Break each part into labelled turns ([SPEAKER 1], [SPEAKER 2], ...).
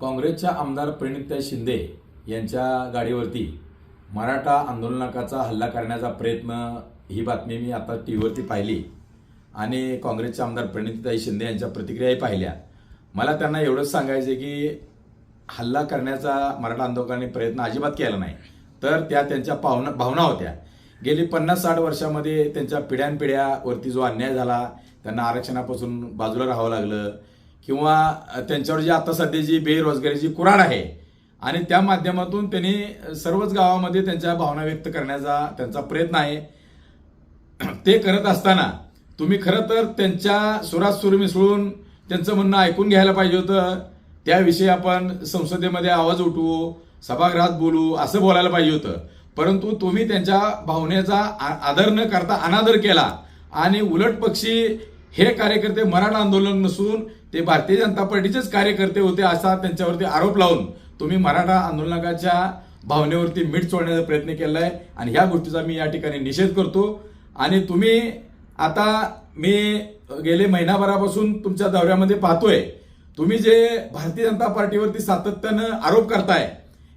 [SPEAKER 1] काँग्रेसच्या आमदार प्रणित्या शिंदे यांच्या गाडीवरती मराठा आंदोलनाचा हल्ला करण्याचा प्रयत्न ही बातमी मी आता टी व्हीवरती पाहिली. आणि काँग्रेसचे आमदार प्रणितीताई शिंदे यांच्या प्रतिक्रियाही पाहिल्या. मला त्यांना एवढंच सांगायचं की हल्ला करण्याचा मराठा आंदोलकांनी प्रयत्न अजिबात केला नाही. तर त्या त्यांच्या पाहुना भावना होत्या. गेली पन्नास साठ वर्षामध्ये त्यांच्या पिढ्यानपिढ्यावरती जो अन्याय झाला त्यांना आरक्षणापासून बाजूला राहावं लागलं. किंवा त्यांच्यावर जी आता सध्या जी बेरोजगारीची कुराड आहे आणि त्या माध्यमातून त्यांनी सर्वच गावामध्ये त्यांच्या भावना व्यक्त करण्याचा त्यांचा प्रयत्न आहे. ते करत असताना तुम्ही खरं तर त्यांच्या सुरात सुर मिसळून त्यांचं म्हणणं ऐकून घ्यायला पाहिजे होतं. त्याविषयी आपण संसदेमध्ये आवाज उठवू सभागृहात बोलू असं बोलायला पाहिजे होतं. परंतु तुम्ही त्यांच्या भावनेचा आदर न करता अनादर केला आणि उलट पक्षी हे कार्यकर्ते मराठा आंदोलन नसून ते भारतीय जनता पार्टीचेच कार्यकर्ते होते असा त्यांच्यावरती आरोप लावून तुम्ही मराठा आंदोलनाच्या भावनेवरती मीठ चोळण्याचा प्रयत्न केला आहे आणि ह्या गोष्टीचा मी या ठिकाणी निषेध करतो. आणि तुम्ही आता मी गेले महिनाभरापासून तुमच्या दौऱ्यामध्ये पाहतोय. तुम्ही जे भारतीय जनता पार्टीवरती सातत्यानं आरोप करताय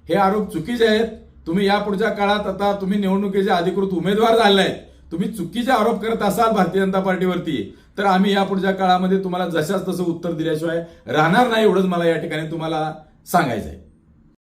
[SPEAKER 1] हे आरोप चुकीचे आहेत. तुम्ही या पुढच्या काळात आता तुम्ही निवडणुकीचे अधिकृत उमेदवार झाले आहेत. तुम्ही चुकीचे आरोप करत असाल भारतीय जनता पार्टीवरती. तर आम्ही या पुढच्या काळामध्ये तुम्हाला जशाच तसं उत्तर दिल्याशिवाय राहणार नाही एवढंच मला या ठिकाणी तुम्हाला सांगायचं आहे